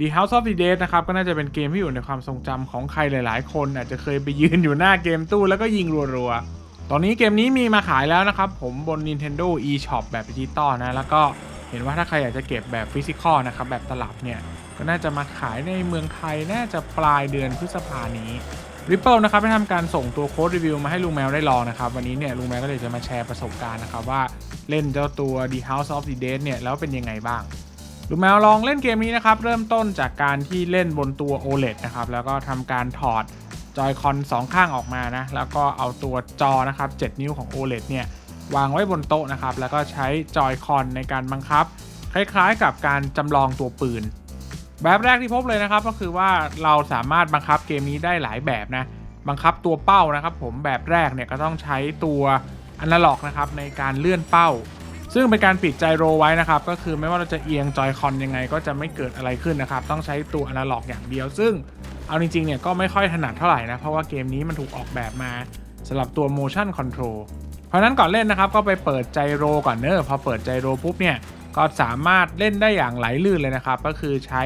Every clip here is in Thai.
The House of the Dead นะครับ ก็น่าจะเป็นเกมที่อยู่ในความทรงจำของใครหลาย ๆ คน อาจจะเคยไปยืนอยู่หน้าเกมตู้แล้วก็ยิงรัว ๆ ตอนนี้เกมนี้มีมาขายแล้วนะครับ ผมบน Nintendo eShop แบบดิจิตอลนะ แล้วก็เห็นว่าถ้าใครอยากจะเก็บแบบฟิสิกอลนะครับ แบบตลับเนี่ย ก็น่าจะมาขายในเมืองไทย น่าจะปลายเดือนพฤษภานี้ Ripple นะครับได้ทำการส่งตัวโค้ดรีวิวมาให้ลุงแมวได้ลองนะครับ วันนี้เนี่ยลุงแมวก็เลยจะมาแชร์ประสบการณ์นะครับว่าเล่นเจ้าตัว The House of the Dead เนี่ยแล้วเป็นยังไงบ้าง ลุงแมวลองเล่นเกมนี้นะครับ เริ่มต้นจากการที่เล่นบนตัว OLED นะครับ แล้วก็ทำการถอดจอยคอนสองข้างออกมานะ แล้วก็เอาตัวจอนะครับ 7 นิ้วของ OLED เนี่ยวางไว้บนโต๊ะนะครับ แล้วก็ใช้จอยคอนในการบังคับ คล้ายๆ กับการจำลองตัวปืน แบบแรกที่พบเลยนะครับ ก็คือว่าเราสามารถบังคับเกมนี้ได้หลายแบบนะ บังคับตัวเป้านะครับ ผมแบบแรกเนี่ยก็ต้องใช้ตัวอนาล็อกนะครับในการเลื่อนเป้า ซึ่งเป็นการปิดใจโรไว้นะครับ ก็คือไม่ว่าเราจะเอียงจอยคอนยังไงก็จะไม่เกิดอะไรขึ้นนะครับ ต้องใช้ตัวอนาล็อกอย่างเดียว ซึ่งเอาจริงๆเนี่ยก็ไม่ค่อยถนัดเท่าไหร่นะ เพราะว่าเกมนี้มันถูกออกแบบมาสำหรับตัว motion control เพราะนั้นก่อนเล่นนะครับก็ไปเปิดใจโรก่อนเนอะพอเปิดใจโรปุ๊บเนี่ยก็สามารถเล่นได้อย่างไหลลื่นเลยนะครับ ก็คือใช้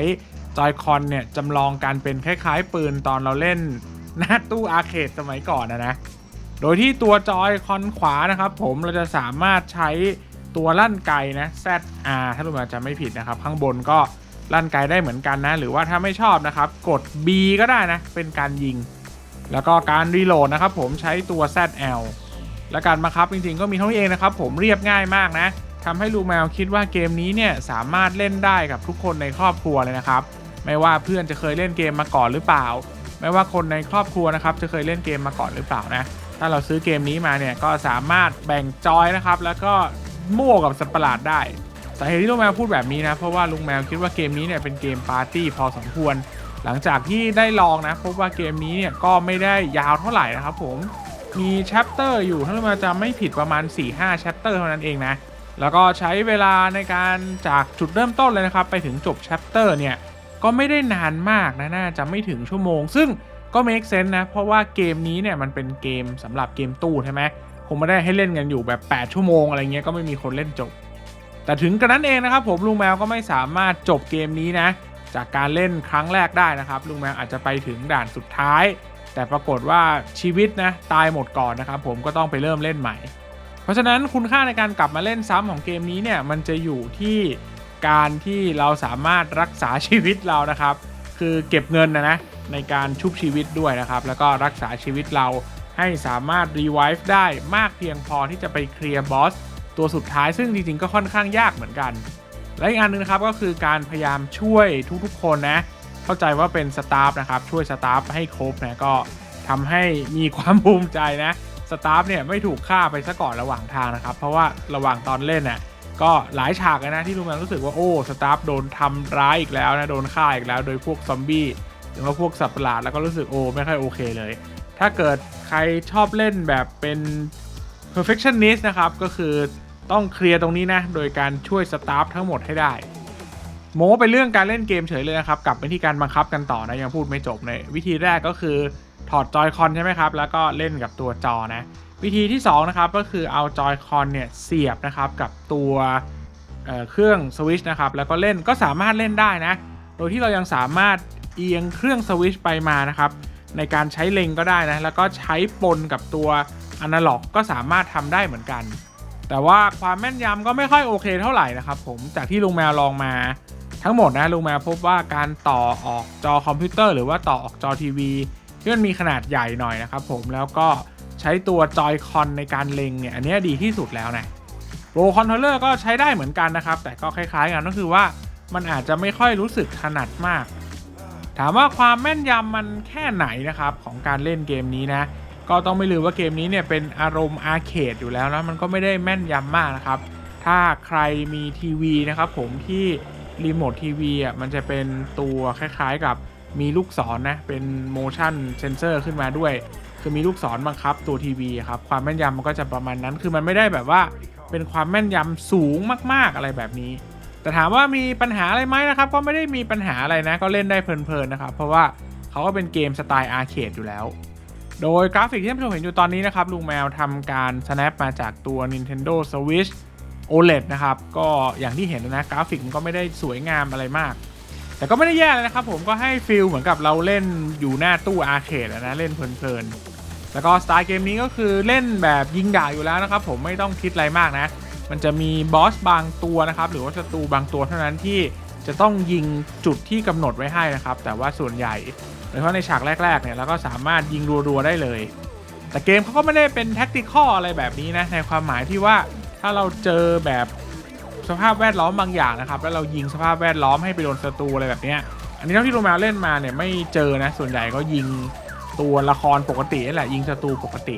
จอยคอนเนี่ยจำลองการเป็นคล้ายๆ ปืนตอนเราเล่นหน้าตู้อาร์เคดสมัยก่อนนะนะ โดยที่ตัวจอยคอนขวานะครับผมเราจะสามารถใช้ ตัวลั่นไกนะ ZR ถ้าลุงมาจะไม่ผิดนะครับ ข้างบนก็ลั่นไกได้เหมือนกันนะ หรือว่าถ้าไม่ชอบนะครับ กด B ก็ได้นะ เป็นการยิง แล้วก็การรีโหลดนะครับผมใช้ตัว ZL และการบังคับจริงๆ ก็มีเท่านี้เองนะครับ ผมเรียบง่ายมากนะทำให้ลูแมวคิดว่าเกมนี้เนี่ยสามารถเล่นได้กับทุกคนในครอบครัวเลยนะครับ ไม่ว่าเพื่อนจะเคยเล่นเกมมาก่อนหรือเปล่า ไม่ว่าคนในครอบครัวนะครับจะเคยเล่นเกมมาก่อนหรือเปล่านะ ถ้าเราซื้อเกมนี้มาเนี่ยก็สามารถแบ่งจอยนะครับ แล้วก็ มั่วกับสัตว์ประหลาดได้สาเหตุที่ลุงแมวพูดแบบนี้นะ เพราะว่าลุงแมวคิดว่าเกมนี้เนี่ยเป็นเกมปาร์ตี้พอสมควร หลังจากที่ได้ลองนะพบว่าเกมนี้เนี่ยก็ไม่ได้ยาวเท่าไหร่นะครับผมมีแชปเตอร์อยู่ถ้าลุงแมวจะไม่ผิดประมาณ 4-5แชปเตอร์เท่านั้นเองนะแล้วก็ใช้เวลาในการจากจุดเริ่มต้นเลยนะครับ ไปถึงจบแชปเตอร์เนี่ย ก็ไม่ได้นานมากนะ น่าจะไม่ถึงชั่วโมง ซึ่งก็ make sense นะ เพราะว่าเกมนี้เนี่ย มันเป็นเกมสำหรับเกมตู้ใช่ไหม คงไม่ได้ให้เล่นกันอยู่แบบ 8 ชั่วโมงอะไรเงี้ยก็ไม่มีคนเล่นจบ แต่ถึงกระนั้นเองนะครับผมลุงแมวก็ไม่สามารถจบเกมนี้นะ จากการเล่นครั้งแรกได้นะครับลุงแมวอาจจะไปถึงด่านสุดท้าย แต่ปรากฏว่าชีวิตนะตายหมดก่อนนะครับผมก็ต้องไปเริ่มเล่นใหม่ เพราะฉะนั้นคุณค่าในการกลับมาเล่นซ้ำของเกมนี้เนี่ยมันจะอยู่ที่การที่เราสามารถรักษาชีวิตเรานะครับ คือเก็บเงินนะนะในการชุบชีวิตด้วยนะครับ แล้วก็รักษาชีวิตเรา ให้สามารถรีไวฟ์ได้มากเพียงพอที่จะไปเคลียร์บอสตัวสุดท้ายซึ่งจริงๆก็ค่อนข้างยากเหมือนกัน และอีกอันหนึงนะครับก็คือการพยายามช่วยทุกๆ คนนะ เข้าใจว่าเป็นสตาฟนะครับช่วยสตาฟให้ครบนะก็ทำให้มีความภูมิใจนะสตาฟเนี่ยไม่ถูกฆ่าไปซะก่อนระหว่างทางนะครับ เพราะว่าระหว่างตอนเล่นน่ะก็หลายฉากนะที่ลุงแมนรู้สึกว่าโอ้สตาฟโดนทำร้ายอีกแล้วนะโดนฆ่าอีกแล้ว โดยพวกซอมบี้หรือว่าพวกสัตว์ประหลาดแล้วก็รู้สึกโอ้ไม่ค่อยโอเคเลย ถ้าเกิดใครชอบเล่นแบบเป็น perfectionist นะครับ ก็คือต้องเคลียร์ตรงนี้นะ โดยการช่วยสตาฟทั้งหมดให้ได้โม้ไปเรื่องการเล่นเกมเฉยเลยนะครับกลับไปที่การบังคับกันต่อนะยังพูดไม่จบเลยวิธีแรกก็คือถอดจอยคอนใช่ไหมครับ แล้วก็เล่นกับตัวจอนะวิธีที่2นะครับก็คือเอาจอยคอนเนี่ยเสียบนะครับกับตัวเเครื่องสวิชนะครับแล้วก็เล่นก็สามารถเล่นได้นะ โดยที่เรายังสามารถเอียงเครื่องสวิชไปมานะครับ ในการใช้เล็งก็ได้นะ แล้วก็ใช้ปนกับตัวอนาล็อกก็สามารถทำได้เหมือนกัน แต่ว่าความแม่นยำก็ไม่ค่อยโอเคเท่าไหร่นะครับผมจากที่ลุงแมวลองมาทั้งหมดนะลุงแมวพบว่าการต่อออกจอคอมพิวเตอร์ หรือว่าต่อออกจอทีวีที่มันมีขนาดใหญ่หน่อยนะครับผมแล้วก็ใช้ตัวจอยคอนในการเล็งเนี่ยอันนี้ดีที่สุดแล้วนะโปรคอนโทรลเลอร์ก็ใช้ได้เหมือนกันนะครับ แต่ก็คล้ายๆกันก็คือว่ามันอาจจะไม่ค่อยรู้สึกถนัดมาก ถามว่าความแม่นยำมันแค่ไหนนะครับของการเล่นเกมนี้นะ ก็ต้องไม่ลืมว่าเกมนี้เนี่ยเป็นอารมณ์อาร์เคดอยู่แล้วนะมันก็ไม่ได้แม่นยำมากนะครับ ถ้าใครมีทีวีนะครับผมที่รีโมททีวีอะมันจะเป็นตัวคล้ายๆกับมีลูกศรนะเป็น motion sensor ขึ้นมาด้วย คือมีลูกศรบังคับตัวทีวีครับความแม่นยำมันก็จะประมาณนั้น คือมันไม่ได้แบบว่าเป็นความแม่นยำสูงมากๆอะไรแบบนี้ แต่ถามว่ามีปัญหาอะไรไหมนะครับ ก็ไม่ได้มีปัญหาอะไรนะ ก็เล่นได้เพลินๆนะครับ เพราะว่าเขาก็เป็นเกมสไตล์อาร์เคดอยู่แล้ว โดยกราฟิกที่ท่านผู้ชมเห็นอยู่ตอนนี้นะครับ ลุงแมวทำการ snap มาจากตัว Nintendo Switch OLED นะครับ ก็อย่างที่เห็นนะกราฟิกมันก็ไม่ได้สวยงามอะไรมาก แต่ก็ไม่ได้แย่เลยนะครับ ผมก็ให้ฟีลเหมือนกับเราเล่นอยู่หน้าตู้อาร์เคดนะเล่นเพลินๆแล้วก็สไตล์เกมนี้ก็คือเล่นแบบยิงด่าอยู่แล้วนะครับผมไม่ต้องคิดอะไรมากนะ มันจะมีบอสบางตัวนะครับ หรือว่าศัตรูบางตัวเท่านั้นที่จะต้องยิงจุดที่กำหนดไว้ให้นะครับ แต่ว่าส่วนใหญ่โดยเฉพาะในฉากแรกๆเนี่ยเราก็สามารถยิงรัวๆได้เลย แต่เกมเขาก็ไม่ได้เป็นแท็กติคอลอะไรแบบนี้นะในความหมายที่ว่าถ้าเราเจอแบบสภาพแวดล้อมบางอย่างนะครับแล้วเรายิงสภาพแวดล้อมให้ไปโดนศัตรูอะไรแบบนี้อันนี้เท่าที่โรมาเล่นมาเนี่ยไม่เจอนะส่วนใหญ่ก็ยิงตัวละครปกตินี่แหละยิงศัตรูปกติ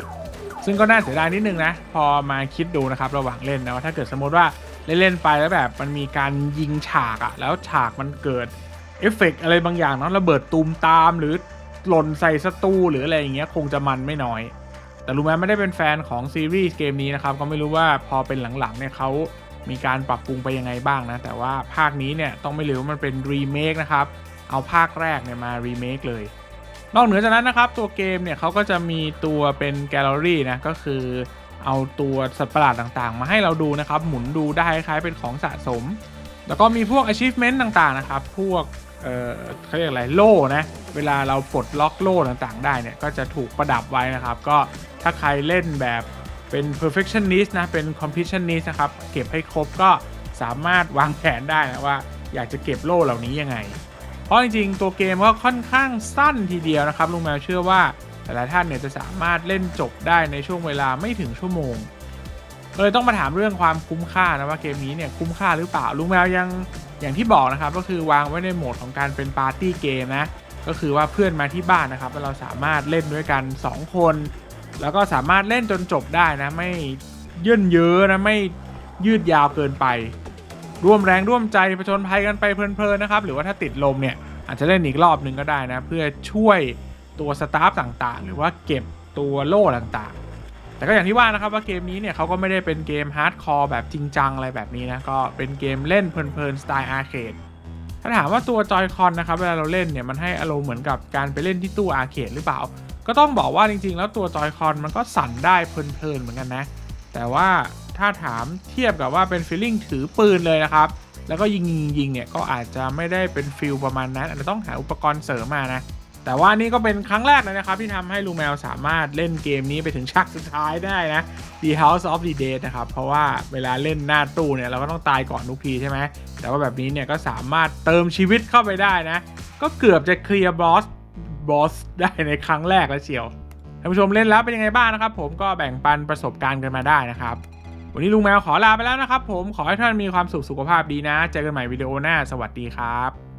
ซึ่งก็น่าเสียดายนิดนึงนะ พอมาคิดดูนะครับระหว่างเล่นนะว่าถ้าเกิดสมมติว่าเล่นๆไปแล้วแบบมันมีการยิงฉากอะแล้วฉากมันเกิดเอฟเฟกต์อะไรบางอย่างเนาะระเบิดตูมตามหรือหล่นใส่ศัตรูหรืออะไรอย่างเงี้ยคงจะมันไม่น้อย แต่รู้ไหมไม่ได้เป็นแฟนของซีรีส์เกมนี้นะครับก็ไม่รู้ว่าพอเป็นหลังๆเนี่ยเขามีการปรับปรุงไปยังไงบ้างนะ แต่ว่าภาคนี้เนี่ยต้องไม่ลืมว่ามันเป็นรีเมคนะครับเอาภาคแรกเนี่ยมารีเมคเลย นอกเหนือจากนั้นนะครับ ตัวเกมเนี่ยเขาก็จะมีตัวเป็นแกลเลอรี่นะก็คือเอาตัวสัตว์ประหลาดต่างๆ มาให้เราดูนะครับ หมุนดูได้คล้ายเป็นของสะสม แล้วก็มีพวก achievement ต่างๆนะครับ พวกเอ่อเขาเรียกอะไรโล่นะเวลาเราปลดล็อกโล่ต่างๆ ได้เนี่ยก็จะถูกประดับไว้นะครับ ก็ถ้าใครเล่นแบบเป็น perfectionist นะเป็น completionist นะครับ เก็บให้ครบก็สามารถวางแผนได้นะว่าอยากจะเก็บโล่เหล่านี้ยังไง เพราะจริงๆ ตัวเกมก็ค่อนข้างสั้นทีเดียวนะครับลุงแมวเชื่อว่าแต่ละท่านเนี่ยจะสามารถเล่นจบได้ในช่วงเวลาไม่ถึงชั่วโมงเลยต้องมาถามเรื่องความคุ้มค่านะว่าเกมนี้เนี่ยคุ้มค่าหรือเปล่าลุงแมวยังอย่างที่บอกนะครับก็คือวางไว้ในโหมดของการเป็นปาร์ตี้เกมนะก็คือว่าเพื่อนมาที่บ้านนะครับเราสามารถเล่นด้วยกัน 2 คน แล้วก็สามารถเล่นจนจบได้นะไม่ยื่นเยอะนะไม่ยืดยาวเกินไป ร่วมแรงร่วมใจผจญภัยกันไปเพลินๆนะครับ หรือว่าถ้าติดลมเนี่ยอาจจะเล่นอีกรอบหนึ่งก็ได้นะ เพื่อช่วยตัวสตาฟต่างๆ หรือว่าเก็บตัวโล่ต่างๆ แต่ก็อย่างที่ว่านะครับว่าเกมนี้เนี่ยเขาก็ไม่ได้เป็นเกมฮาร์ดคอร์แบบจริงจังอะไรแบบนี้นะ ก็เป็นเกมเล่นเพลินๆสไตล์อาร์เคดถ้าถามว่าตัวจอยคอนนะครับเวลาเราเล่นเนี่ยมันให้อารมณ์เหมือนกับการไปเล่นที่ตู้อาร์เคดหรือเปล่า ก็ต้องบอกว่าจริงๆ แล้วตัวจอยคอนมันก็สั่นได้เพลินๆเหมือนกันนะ แต่ว่าถ้าถามเทียบกับว่าเป็นฟีลลิ่งถือปืนเลยนะครับ แล้วก็ยิงยิงยิงเนี่ยก็อาจจะไม่ได้เป็นฟิลประมาณนั้นอาจจะต้องหาอุปกรณ์เสริมมานะ แต่ว่านี่ก็เป็นครั้งแรกเลยนะครับ ที่ทำให้ลูแมวสามารถเล่นเกมนี้ไปถึงฉากสุดท้ายได้นะ The House of the Dead นะครับ เพราะว่าเวลาเล่นหน้าตู้เนี่ยเราก็ต้องตายก่อนทุกทีใช่ไหมแต่ว่าแบบนี้เนี่ยก็สามารถเติมชีวิตเข้าไปได้นะ ก็เกือบจะเคลียร์บอสบอสได้ในครั้งแรกแล้วเชียวท่านผู้ชมเล่นแล้วเป็นยังไงบ้างนะครับ ผมก็แบ่งปันประสบการณ์กันมาได้นะครับ วันนี้ลุงแมวขอลาไปแล้วนะครับผมขอให้ท่านมีความสุขสุขภาพดีนะ เจอกันใหม่วิดีโอหน้า สวัสดีครับ